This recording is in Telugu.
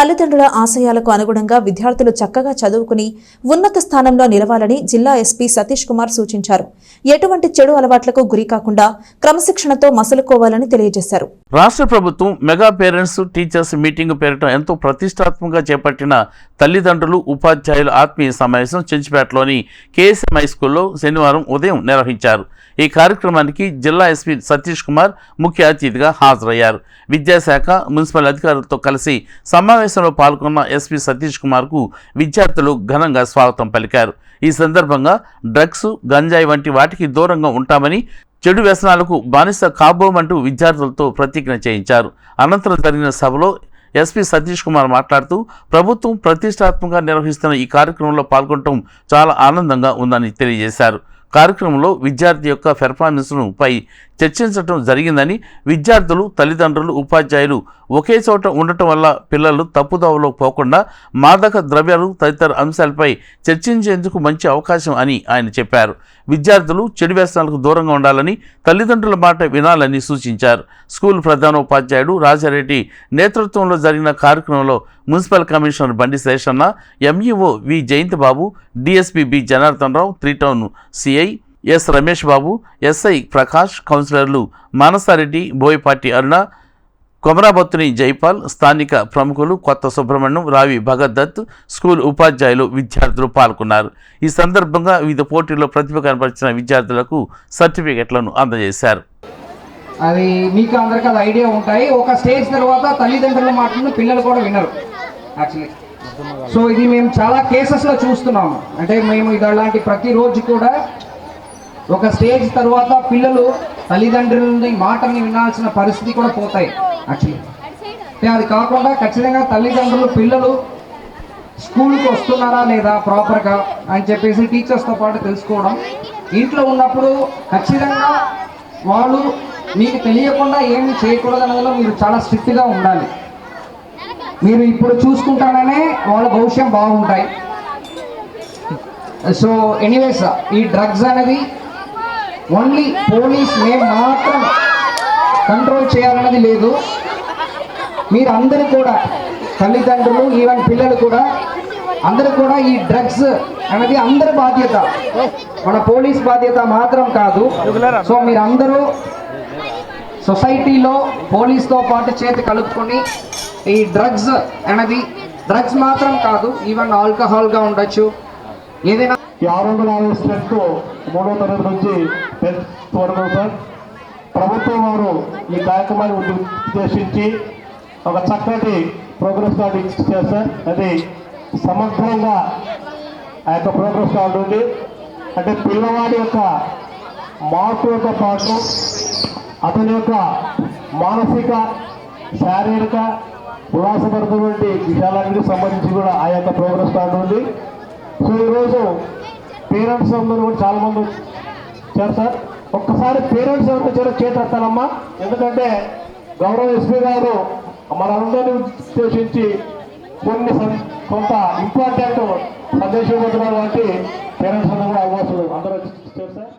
తల్లిదండ్రుల ఆశయాలకు అనుగుణంగా విద్యార్థులు చక్కగా చదువుకుని ఉన్నత స్థానంలో నిలవాలని జిల్లా ఎస్పీ సతీష్ కుమార్ సూచించారు. ఎటువంటి చెడు అలవాట్లకు గురి కాకుండా క్రమశిక్షణతో మసలుకోవాలని తెలియజేశారు. రాష్ట్ర ప్రభుత్వం మెగా పేరెంట్స్ టీచర్స్ మీటింగ్ పేరిట ఎంతో ప్రతిష్టాత్మకంగా చేపట్టిన తల్లిదండ్రులు ఉపాధ్యాయుల ఆత్మీయ సమావేశం చెంచిపేటలోని కేఎస్ఎం హై స్కూల్లో శనివారం ఉదయం నిర్వహించారు. ఈ కార్యక్రమానికి జిల్లా ఎస్పీ సతీష్ కుమార్ ముఖ్య అతిథిగా హాజరయ్యారు. విద్యాశాఖ మున్సిపల్ అధికారులతో కలిసి సమావేశం సమావేశంలో పాల్గొన్న ఎస్పీ సతీష్ కుమార్కు విద్యార్థులు ఘనంగా స్వాగతం పలికారు. ఈ సందర్భంగా డ్రగ్స్ గంజాయి వంటి వాటికి దూరంగా ఉంటామని చెడు వ్యసనాలకు బానిస కాబోమంటూ విద్యార్థులతో ప్రతిజ్ఞ చేయించారు. అనంతరం జరిగిన సభలో ఎస్పీ సతీష్ కుమార్ మాట్లాడుతూ ప్రభుత్వం ప్రతిష్టాత్మకంగా నిర్వహిస్తున్న ఈ కార్యక్రమంలో పాల్గొనడం చాలా ఆనందంగా ఉందని తెలియజేశారు. కార్యక్రమంలో విద్యార్థి యొక్క పెర్ఫార్మెన్స్ను పై చర్చించడం జరిగిందని విద్యార్థులు తల్లిదండ్రులు ఉపాధ్యాయులు ఒకే చోట ఉండటం వల్ల పిల్లలు తప్పుదోవలో పోకుండా మాదక ద్రవ్యాలు తదితర అంశాలపై చర్చించేందుకు మంచి అవకాశం అని ఆయన చెప్పారు. విద్యార్థులు చెడు వ్యసనాలకు దూరంగా ఉండాలని తల్లిదండ్రుల మాట వినాలని సూచించారు. స్కూల్ ప్రధానోపాధ్యాయుడు రాజారెడ్డి నేతృత్వంలో జరిగిన కార్యక్రమంలో municipal commissioner Bandi Seshanna MEO V Jayanthibabu DSP B Janardhan Rao three town CI S Ramesh Babu SI Prakash కౌన్సిలర్లు మానసారెడ్డి బోయపాటి అరుణ కొమరాబత్తుని జైపాల్ స్థానిక ప్రముఖులు కొత్త సుబ్రహ్మణ్యం రావి భగత్ దత్ స్కూల్ ఉపాధ్యాయులు విద్యార్థులు పాల్గొన్నారు. ఈ సందర్భంగా వివిధ పోటీల్లో ప్రతిభ కనపరిచిన విద్యార్థులకు సర్టిఫికెట్లను అందజేశారు. అది మీకు అందరికి అది ఐడియా ఉంటాయి. ఒక స్టేజ్ తర్వాత తల్లిదండ్రుల మాటలను పిల్లలు కూడా వినరు యాక్చువల్లీ సో ఇది మేము చాలా కేసెస్లో చూస్తున్నాము. అంటే మేము ఇది అలాంటి ప్రతిరోజు కూడా ఒక స్టేజ్ తర్వాత పిల్లలు తల్లిదండ్రులని మాటని వినాల్సిన పరిస్థితి కూడా పోతాయి. యాక్చువల్లీ అది కాకుండా ఖచ్చితంగా తల్లిదండ్రులు పిల్లలు స్కూల్కి వస్తున్నారా లేదా ప్రాపర్గా అని చెప్పేసి టీచర్స్తో పాటు తెలుసుకోవడం. ఇంట్లో ఉన్నప్పుడు ఖచ్చితంగా వాళ్ళు మీకు తెలియకుండా ఏమి చేయకూడదు అన్నదో మీరు చాలా స్ట్రిక్ట్గా ఉండాలి. మీరు ఇప్పుడు చూసుకుంటాననే వాళ్ళ భవిష్యం బాగుంటాయి. సో ఎనీవేస్ ఈ డ్రగ్స్ అనేది ఓన్లీ పోలీస్ మేము మాత్రం కంట్రోల్ చేయాలన్నది లేదు. మీరు అందరూ కూడా తల్లిదండ్రులు ఈవెన్ పిల్లలు కూడా అందరూ కూడా ఈ డ్రగ్స్ అనేది అందరి బాధ్యత. మన పోలీస్ బాధ్యత మాత్రం కాదు. సో మీరు అందరూ సొసైటీలో పోలీస్తో పాటు చేతి కలుపుకొని ఈ డ్రగ్స్ అనేది డ్రగ్స్ మాత్రం కాదు ఈవెన్ ఆల్కహాల్గా ఉండొచ్చు. ఏదైనా ఈ ఆరు వందల యాభై స్ట్రెంత్ మూడో తరగతి నుంచి టెన్త్ వరకు సార్. ప్రభుత్వం వారు ఈ కార్యక్రమాన్ని ఉద్దేశించి ఒక చక్కటి ప్రోగ్రెస్ కార్డు ఇచ్చారు సార్. అది సమగ్రంగా ఆ యొక్క ప్రోగ్రెస్ కార్డు ఉంది. అంటే పిల్లవాడి యొక్క మార్పులతో పాటు అతని యొక్క మానసిక శారీరక ఉల్లాసపడుతున్నటువంటి విషయాలన్నిటికి సంబంధించి కూడా ఆ యొక్క ప్రోగ్రెస్ కార్డు ఉంది. సో ఈరోజు పేరెంట్స్ అందరూ కూడా చాలామంది సార్ సార్. ఒక్కసారి పేరెంట్స్ ఎవరికి వచ్చారో చేతెత్తాలమ్మా ఎందుకంటే గౌరవ ఎస్పీ గారు మనందరినీ ఉద్దేశించి కొన్ని సం- కొంత ఇంపార్టెంట్ సందేశం ఇవ్వడం కాబట్టి పేరెంట్స్ అందరూ కూడా అవకాశం అందరూ సార్.